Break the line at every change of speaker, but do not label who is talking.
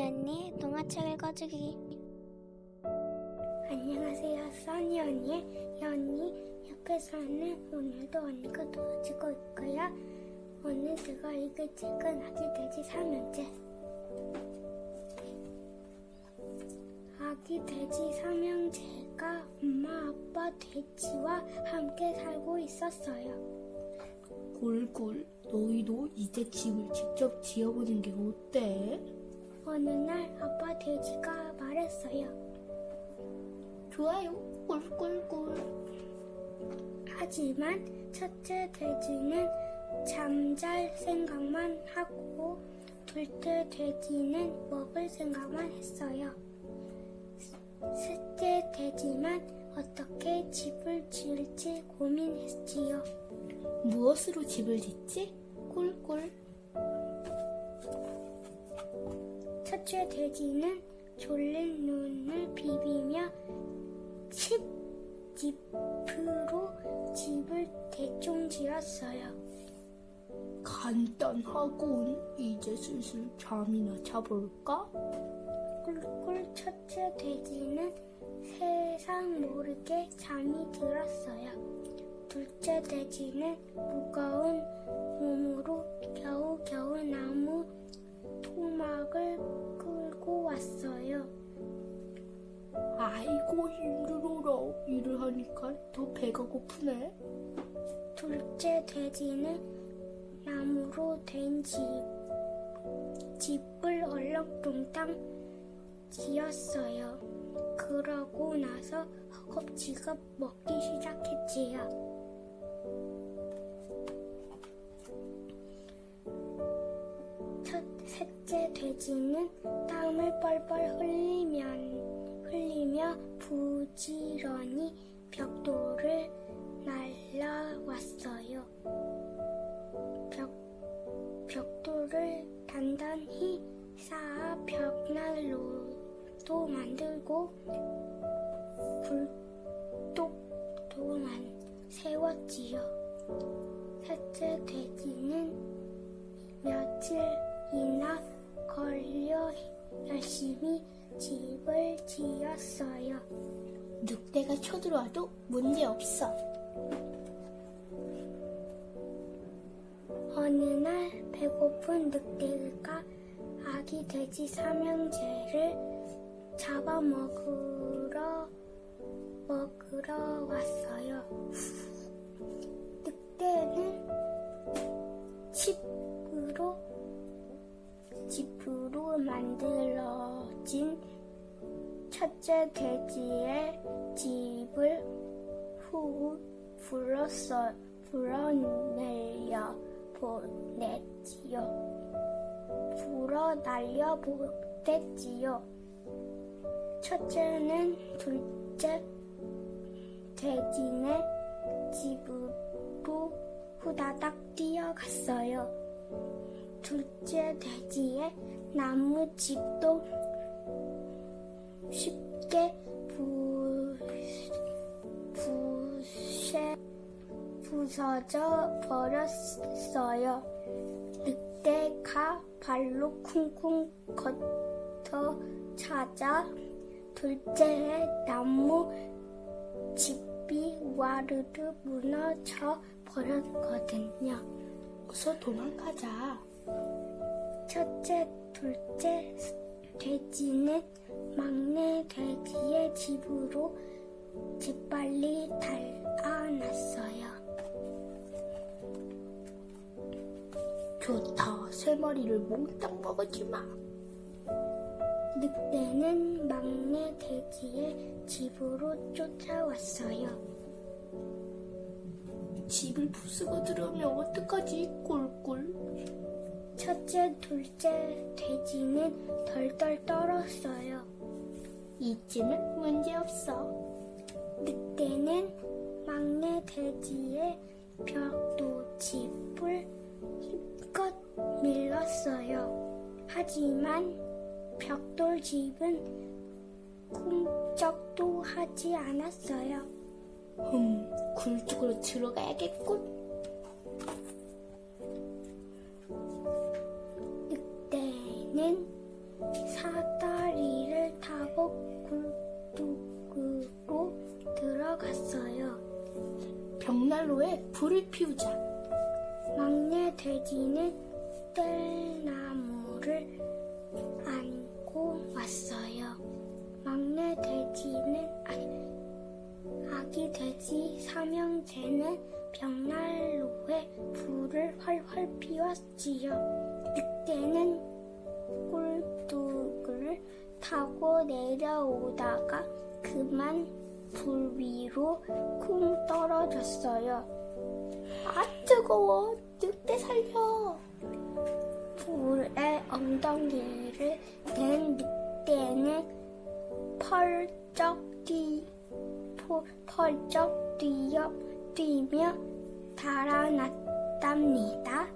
연니 동화책 읽어주기
안녕하세요, 써니 언니. 언니 옆에서는 오늘도 언니가 도와주고 있고요. 오늘 제가 읽을 책은 아기 돼지 삼형제. 아기 돼지 삼형제가 엄마 아빠 돼지와 함께 살고 있었어요.
꿀꿀, 너희도 이제 집을 직접 지어보는 게 어때?
어느 날 아빠 돼지가 말했어요.
좋아요, 꿀꿀꿀.
하지만 첫째 돼지는 잠잘 생각만 하고 둘째 돼지는 먹을 생각만 했어요. 셋째 돼지만 어떻게 집을 지을지 고민했지요.
무엇으로 집을 짓지? 꿀꿀.
첫째 돼지는 졸린 눈을 비비며 칩 지프로 집을 대충 지었어요.
간단하군. 이제 슬슬 잠이나 자볼까?
꿀꿀 첫째 돼지는 세상 모르게 잠이 들었어요. 둘째 돼지는 무거운 몸으로 겨우겨우 나무 토막을 끌고 왔어요.
아이고 힘들어라. 일을 하니까 더 배가 고프네.
둘째 돼지는 나무로 된 집, 집을 얼렁뚱땅 지었어요. 그러고 나서 허겁지겁 먹기 시작했지요. 셋째 돼지는 땀을 뻘뻘 흘리면, 흘리며 부지런히 벽돌을 날라왔어요. 벽, 벽돌을 단단히 쌓아 벽난로도 만들고 굴뚝도 만 세웠지요. 셋째 돼지는 걸려 열심히 집을 지었어요.
늑대가 쳐들어와도 문제없어.
어느 날 배고픈 늑대가 아기 돼지 삼형제를 잡아먹으러 먹으러 왔어요. 늑대는 칩으로 집으로 만들어진 첫째 돼지의 집을 후 불렀어 불어내려 보냈지요. 불어 날려 보냈지요. 첫째는 둘째 돼지네 집으로 후다닥 뛰어갔어요. 둘째 돼지의 나무 집도 쉽게 부, 부쉐, 부서져 버렸어요. 늑대가 발로 쿵쿵 걷어 찾아 둘째의 나무 집이 와르르 무너져 버렸거든요.
어서 도망가자.
첫째, 둘째 돼지는 막내 돼지의 집으로 재빨리 달아났어요.
좋다. 세 마리를 몽땅 먹었지 마.
늑대는 막내 돼지의 집으로 쫓아왔어요.
집을 부수고 들어오면 어떡하지? 꿀꿀.
첫째, 둘째 돼지는 덜덜 떨었어요.
이쯤은 문제없어.
늑대는 막내 돼지의 벽도 집을 힘껏 밀었어요. 하지만 벽돌 집은 쿵쩍도 하지 않았어요.
흠, 굴 쪽으로 들어가야겠군.
늑대는 사다리를 타고 굴뚝으로 들어갔어요.
벽난로에 불을 피우자.
막내 돼지는 뗄나무를 안고 왔어요. 막내 돼지는 아니, 아기 돼지 삼형제는 벽난로에 불을 활활 피웠지요. 늑대는 꿀뚝을 타고 내려오다가 그만 불 위로 쿵 떨어졌어요.
아, 뜨거워. 늑대 살려.
불에 엉덩이를 댄 늑대는 펄쩍 뛰, 포- 펄쩍 뛰어 뛰며 달아났답니다.